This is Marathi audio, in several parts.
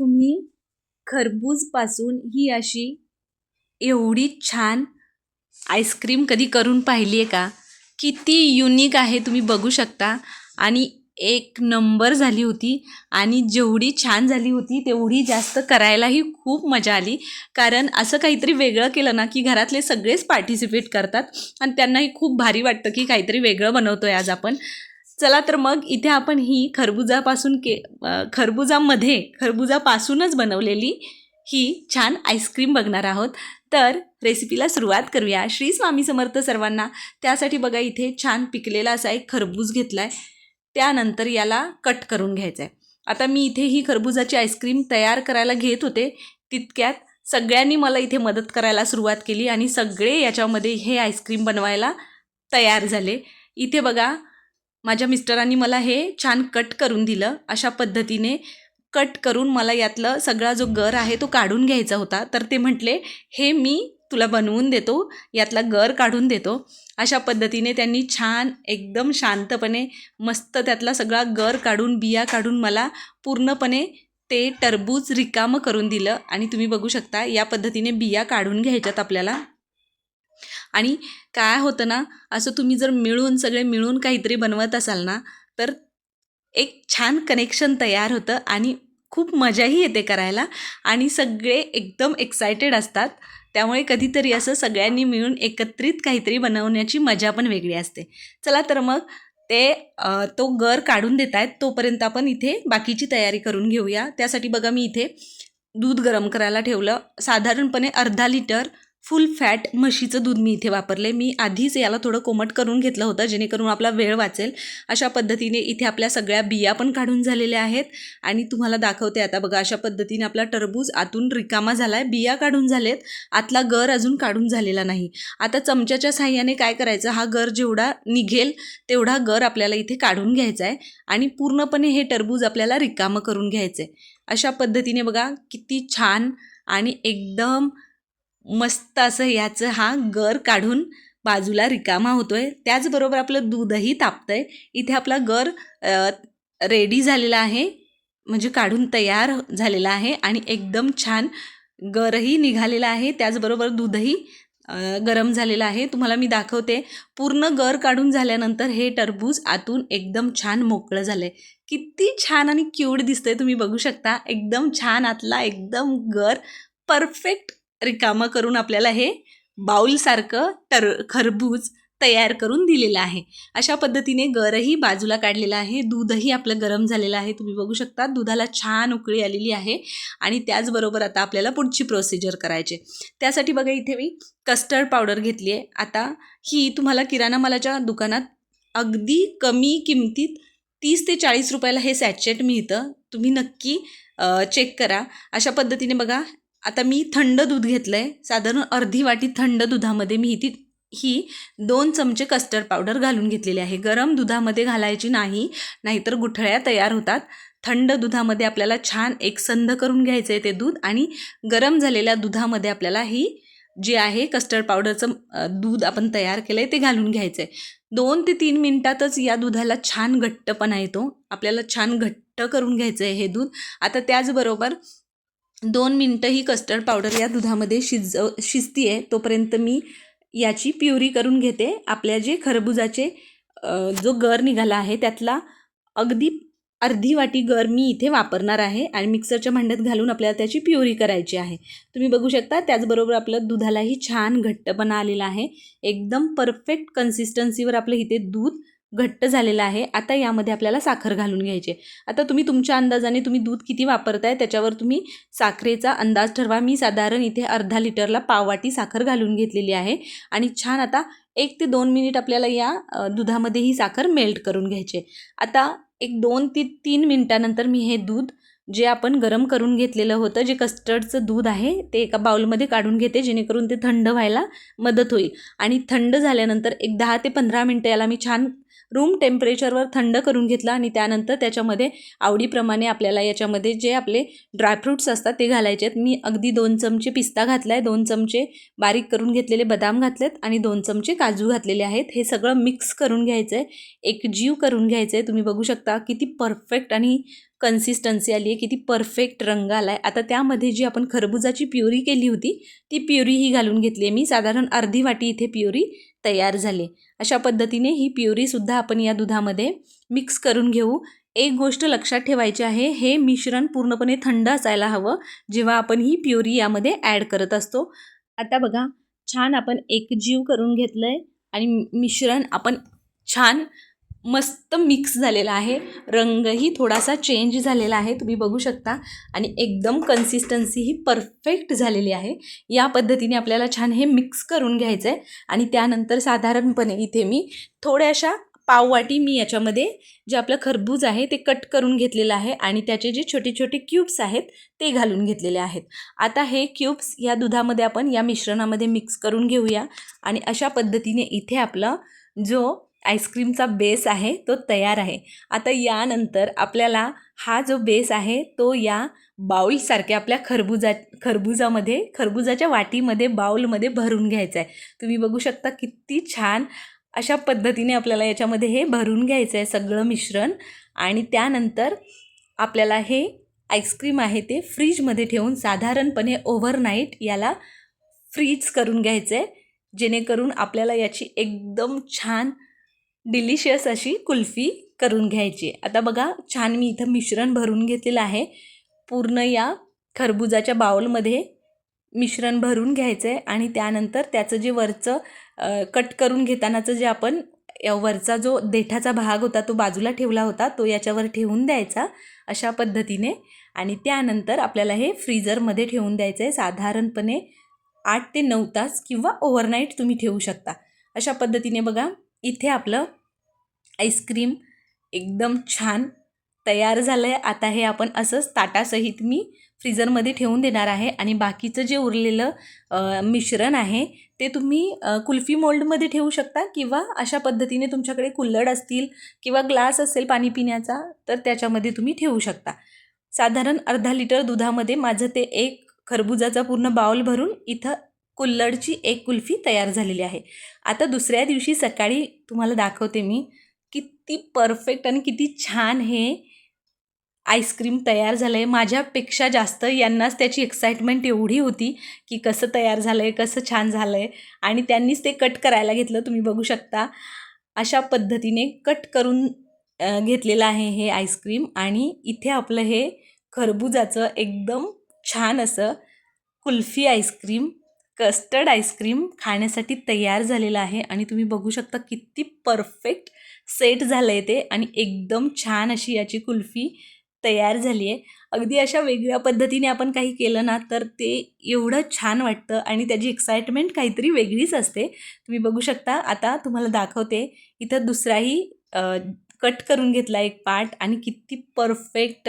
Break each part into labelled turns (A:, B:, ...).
A: तुम्ही खरबूजपासून ही अशी एवढी छान आईस्क्रीम कधी करून पाहिली आहे का? किती युनिक आहे तुम्ही बघू शकता. आणि एक नंबर झाली होती आणि जेवढी छान झाली होती तेवढी जास्त करायलाही खूप मजा आली. कारण असं काहीतरी वेगळं केलं ना की घरातले सगळेच पार्टिसिपेट करतात. आणि त्यांनाही खूप भारी वाटतं की काहीतरी वेगळं बनवतो आहे आज आपण. चला तर मग इथे आपण ही खरबुजापासून के खरबुजामध्ये खरबुजापासूनच बनवलेली ही छान आईस्क्रीम बघणार आहोत. तर रेसिपीला सुरुवात करूया. श्री स्वामी समर्थ सर्वांना त्यासाठी बघा इथे छान पिकलेला असा एक खरबूज घेतला आहे त्यानंतर याला कट करून घ्यायचं आहे आता मी इथे ही खरबुजाची आईस्क्रीम तयार करायला घेत होते. तितक्यात सगळ्यांनी मला इथे मदत करायला सुरुवात केली आणि सगळे याच्यामध्ये हे आईस्क्रीम बनवायला तयार झाले. इथे बघा माझ्या मिस्टरांनी मला हे छान कट करून दिलं. अशा पद्धतीने कट करून मला यातलं सगळा जो गर आहे तो काढून घ्यायचा होता. तर ते म्हटले हे मी तुला बनवून देतो. यातला गर काढून देतो. अशा पद्धतीने त्यांनी छान एकदम शांतपणे मस्त त्यातला सगळा गर काढून बिया काढून मला पूर्णपणे ते टरबूज रिकामं करून दिलं. आणि तुम्ही बघू शकता या पद्धतीने बिया काढून घ्यायच्यात आपल्याला. आणि काय होतं ना असं तुम्ही जर मिळून सगळे मिळून काहीतरी बनवत असाल ना तर एक छान कनेक्शन तयार होतं आणि खूप मजाही येते करायला आणि सगळे एकदम एक्सायटेड असतात. त्यामुळे कधीतरी असं सगळ्यांनी मिळून एकत्रित काहीतरी बनवण्याची मजा पण वेगळी असते. चला तर मग ते तो गर काढून देत आहेत तोपर्यंत आपण इथे बाकीची तयारी करून घेऊया. त्यासाठी बघा मी इथे दूध गरम करायला ठेवलं. साधारणपणे अर्धा लिटर फुल फॅट म्हशीचं दूध मी इथे वापरले मी आधीच याला थोडं कोमट करून घेतलं होतं जेणेकरून आपला वेळ वाचेल. अशा पद्धतीने इथे आपल्या सगळ्या बिया पण काढून झालेल्या आहेत. आणि तुम्हाला दाखवते आता बघा अशा पद्धतीने आपला टरबूज आतून रिकामा झाला आहे बिया काढून झालेत आतला गर अजून काढून झालेला नाही. आता चमच्याच्या साह्याने काय करायचं हा गर जेवढा निघेल तेवढा गर आपल्याला इथे काढून घ्यायचा आहे आणि पूर्णपणे हे टरबूज आपल्याला रिकामं करून घ्यायचं आहे अशा पद्धतीने बघा किती छान आणि एकदम मस्त असं याचं हा गर काढून बाजूला रिकामा होतो आहे त्याचबरोबर आपलं दूधही तापतं आहे इथे आपला गर रेडी झालेला आहे. म्हणजे काढून तयार झालेला आहे आणि एकदम छान गरही निघालेला आहे. त्याचबरोबर दूधही गरम झालेलं आहे. तुम्हाला मी दाखवते. पूर्ण गर काढून झाल्यानंतर हे टरबूज आतून एकदम छान मोकळं झालं आहे किती छान आणि क्यूट दिसतंय. तुम्ही बघू शकता. एकदम छान आतला एकदम गर. परफेक्ट रिकामं करून आपल्याला हे बाऊलसारखं टर खरबूज तयार करून दिलेलं आहे. अशा पद्धतीने गरही बाजूला काढलेलं आहे. दूधही आपलं गरम झालेलं आहे. तुम्ही बघू शकता दुधाला छान उकळी आलेली आहे आणि त्याचबरोबर आता आपल्याला पुढची प्रोसिजर करायची त्यासाठी बघा इथे मी कस्टर्ड पावडर घेतली आहे. आता ही तुम्हाला किराणा मालाच्या दुकानात अगदी कमी किमतीत तीस ते चाळीस रुपयाला हे सॅचेट मिळतं. तुम्ही नक्की चेक करा. अशा पद्धतीने बघा आता मी थंड दूध घेतलं आहे साधारण अर्धी वाटी थंड दुधामध्ये मी ती ही दोन चमचे कस्टर्ड पावडर घालून घेतलेली आहे. गरम दुधामध्ये घालायची नाही नाहीतर गुठळ्या तयार होतात. थंड दुधामध्ये आपल्याला छान एकसंध करून घ्यायचं आहे ते दूध आणि गरम झालेल्या दुधामध्ये आपल्याला ही जे आहे कस्टर्ड पावडरचं दूध आपण तयार केलं आहे ते घालून घ्यायचं आहे दोन ते तीन मिनटातच या दुधाला छान घट्टपणा येतो. आपल्याला छान घट्ट करून घ्यायचं आहे हे दूध. आता त्याचबरोबर दोन मिनटं ही कस्टर्ड पावडर या दुधामध्ये शिजव शिजती आहे तोपर्यंत मी याची प्युरी करून घेते. आपल्या जे खरबुजाचे जो गर निघाला आहे त्यातला अगदी अर्धी वाटी गर मी इथे वापरणार आहे आणि मिक्सरच्या भांड्यात घालून आपल्याला त्याची प्युरी करायची आहे. तुम्ही बघू शकता त्याचबरोबर आपलं दुधालाही छान घट्टपणा आलेला आहे. एकदम परफेक्ट कन्सिस्टन्सीवर आपलं इथे दूध घट्ट झालेलं आहे. आता यामध्ये आपल्याला साखर घालून घ्यायची आता तुम्ही तुमच्या अंदाजाने तुम्ही दूध किती वापरताय त्याच्यावर तुम्ही साखरेचा अंदाज ठरवा. मी साधारण इथे अर्धा लिटरला पाववाटी साखर घालून घेतलेली आहे. आणि छान आता एक ते दोन मिनिट आपल्याला या दुधामध्ये ही साखर मेल्ट करून घ्यायची आता एक दोन ते तीन मिनटानंतर मी हे दूध जे आपण गरम करून घेतलेलं होतं जे कस्टर्डचं दूध आहे ते एका बाउलमध्ये काढून घेते जेणेकरून ते थंड व्हायला मदत होईल. आणि थंड झाल्यानंतर एक दहा ते पंधरा मिनटं याला मी छान रूम टेम्परेचरवर थंड करून घेतला आणि त्यानंतर त्याच्यामध्ये आवडीप्रमाणे आपल्याला याच्यामध्ये जे आपले ड्रायफ्रूट्स असतात ते घालायचे आहेत. मी अगदी दोन चमचे पिस्ता घातला आहे दोन चमचे बारीक करून घेतलेले बदाम घातलेत आणि दोन चमचे काजू घातलेले आहेत. हे सगळं मिक्स करून घ्यायचं आहे एक जीव करून घ्यायचं आहे तुम्ही बघू शकता किती परफेक्ट आणि कन्सिस्टन्सी आली आहे किती परफेक्ट रंग आला आहे आता त्यामध्ये जी आपण खरबुजाची प्युरी केली होती ती प्युरी ही घालून घेतली आहे मी. साधारण अर्धी वाटी इथे प्युरी तयार झाली अशा पद्धतीने ही प्युरीसुद्धा आपण या दुधामध्ये मिक्स करून घेऊ. एक गोष्ट लक्षात ठेवायची आहे हे मिश्रण पूर्णपणे थंड असायला हवं जेव्हा आपण ही प्युरी यामध्ये ॲड करत असतो. आता बघा छान आपण एकजीव करून घेतलं आहे आणि मिश्रण आपण छान मस्त मिक्स झालेला आहे. रंगही थोडासा चेंज झालेला आहे तुम्ही बघू शकता. आणि एकदम कन्सिस्टन्सी ही परफेक्ट झालेली आहे. या पद्धतीने आपल्याला छान हे मिक्स करून घ्यायचं आहे आणि त्यानंतर साधारणपणे इथे मी थोड्याशा पाववाटी मी याच्यामध्ये जे आपलं खरबूज आहे ते कट करून घेतलेलं आहे आणि त्याचे जे छोटे छोटे क्यूब्स आहेत ते घालून घेतलेले आहेत. आता हे क्यूब्स या दुधामध्ये आपण या मिश्रणामध्ये मिक्स करून घेऊया. आणि अशा पद्धतीने इथे आपला जो आईस्क्रीमचा बेस आहे तो तयार आहे. आता यानंतर आपल्याला हा जो बेस आहे तो या बाउलसारख्या आपल्या खरबुजा खरबुजामध्ये खरबुजाच्या वाटीमध्ये बाऊलमध्ये भरून घ्यायचा आहे. तुम्ही बघू शकता किती छान अशा पद्धतीने आपल्याला याच्यामध्ये हे भरून घ्यायचं आहे सगळं मिश्रण. आणि त्यानंतर आपल्याला हे आईस्क्रीम आहे ते फ्रीजमध्ये ठेवून साधारणपणे ओव्हरनाईट याला फ्रीज करून घ्यायचं आहे. जेणेकरून आपल्याला याची एकदम छान डिलिशियस अशी कुल्फी करून घ्यायची. आता बघा छान मी इथं मिश्रण भरून घेतलेलं आहे. पूर्ण या खरबुजाच्या बाउलमध्ये मिश्रण भरून घ्यायचं आहे आणि त्यानंतर त्याचं जे वरचं कट करून घेतानाचं जे आपण वरचा जो देठाचा भाग होता तो बाजूला ठेवला होता तो याच्यावर ठेवून द्यायचा अशा पद्धतीने. आणि त्यानंतर आपल्याला हे फ्रीजरमध्ये ठेवून द्यायचं आहे साधारणपणे आठ ते नऊ तास किंवा ओव्हरनाईट तुम्ही ठेवू शकता. अशा पद्धतीने बघा इथे आपलं आईस्क्रीम एकदम छान तयार झालं आहे आता हे आपण असंच ताटासहित मी फ्रीजरमध्ये ठेवून देणार आहे आणि बाकीचं जे उरलेलं मिश्रण आहे ते तुम्ही कुल्फी मोल्डमध्ये ठेवू शकता किंवा अशा पद्धतीने तुमच्याकडे कुल्लड असतील किंवा ग्लास असेल पाणी पिण्याचा तर त्याच्यामध्ये तुम्ही ठेवू शकता. साधारण अर्धा लिटर दुधामध्ये माझं ते एक खरबुजाचा पूर्ण बाउल भरून इथं कुल्लडची एक कुल्फी तयार झालेली आहे. आता दुसऱ्या दिवशी सकाळी तुम्हाला दाखवते मी किती परफेक्ट आणि किती छान हे आईस्क्रीम तयार झालं आहे माझ्यापेक्षा जास्त यांनाच त्याची एक्साइटमेंट एवढी होती की कसं तयार झालं आहे कसं छान झालं आहे आणि त्यांनीच ते कट करायला घेतलं. तुम्ही बघू शकता अशा पद्धतीने कट करून घेतलेलं आहे हे आईस्क्रीम आणि इथे आपलं हे खरबुजाचं एकदम छान असं कुल्फी आईस्क्रीम कस्टर्ड आईस्क्रीम खाण्यासाठी तयार झालेलं आहे आणि तुम्ही बघू शकता किती परफेक्ट सेट झालं आहे ते आणि एकदम छान अशी याची कुल्फी तयार झाली आहे. अगदी अशा वेगळ्या पद्धतीने आपण काही केलं ना तर ते एवढं छान वाटतं आणि त्याची एक्साइटमेंट काहीतरी वेगळीच असते. तुम्ही बघू शकता आता तुम्हाला दाखवते इथं दुसराही कट करून घेतला एक पार्ट आणि किती परफेक्ट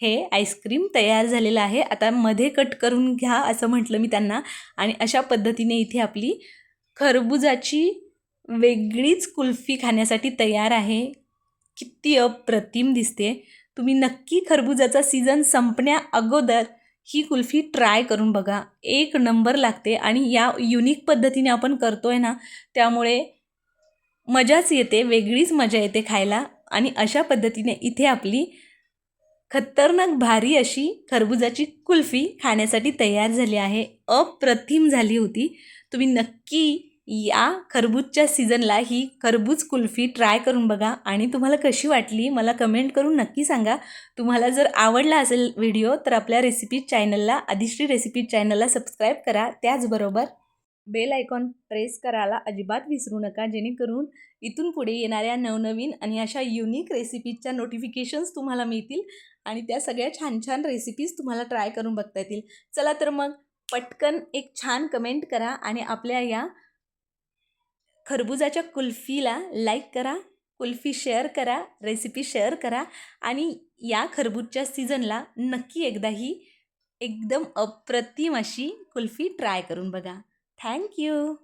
A: हे आईस्क्रीम तयार झालेलं आहे. आता मध्ये कट करून घ्या असं म्हटलं मी त्यांना. आणि अशा पद्धतीने इथे आपली खरबुजाची वेगळीच कुल्फी खाण्यासाठी तयार आहे. किती अप्रतिम दिसते. तुम्ही नक्की खरबुजाचा सीझन संपण्या अगोदर ही कुल्फी ट्राय करून बघा. एक नंबर लागते आणि या युनिक पद्धतीने आपण करतो आहे ना त्यामुळे मजाच येते वेगळीच मजा येते खायला. आणि अशा पद्धतीने इथे आपली खतरनाक भारी अशी खरबुजाची कुल्फी खाण्यासाठी तयार झाली आहे. अप्रतिम झाली होती. तुम्ही नक्की या खरबूजच्या सीझनला ही खरबूज कुल्फी ट्राय करून बघा आणि तुम्हाला कशी वाटली मला कमेंट करून नक्की सांगा. तुम्हाला जर आवडला असेल व्हिडिओ तर आपल्या रेसिपी चॅनलला अधिश्री रेसिपी चॅनलला सबस्क्राईब करा. त्याचबरोबर बेल आयकॉन प्रेस करायला अजिबात विसरू नका जेणेकरून इथून पुढे येणाऱ्या नवनवीन आणि अशा युनिक रेसिपीजच्या नोटिफिकेशन्स तुम्हाला मिळतील. आणि त्या सगळ्या छान छान रेसिपीज तुम्हाला ट्राय करून बघता येतील. चला तर मग पटकन एक छान कमेंट करा आणि आपल्या या खरबुजाच्या कुल्फीला लाईक करा कुल्फी शेअर करा रेसिपी शेअर करा आणि या खरबूजच्या सीझनला नक्की एकदा ही एकदम अप्रतिम अशी कुल्फी ट्राय करून बघा. थँक्यू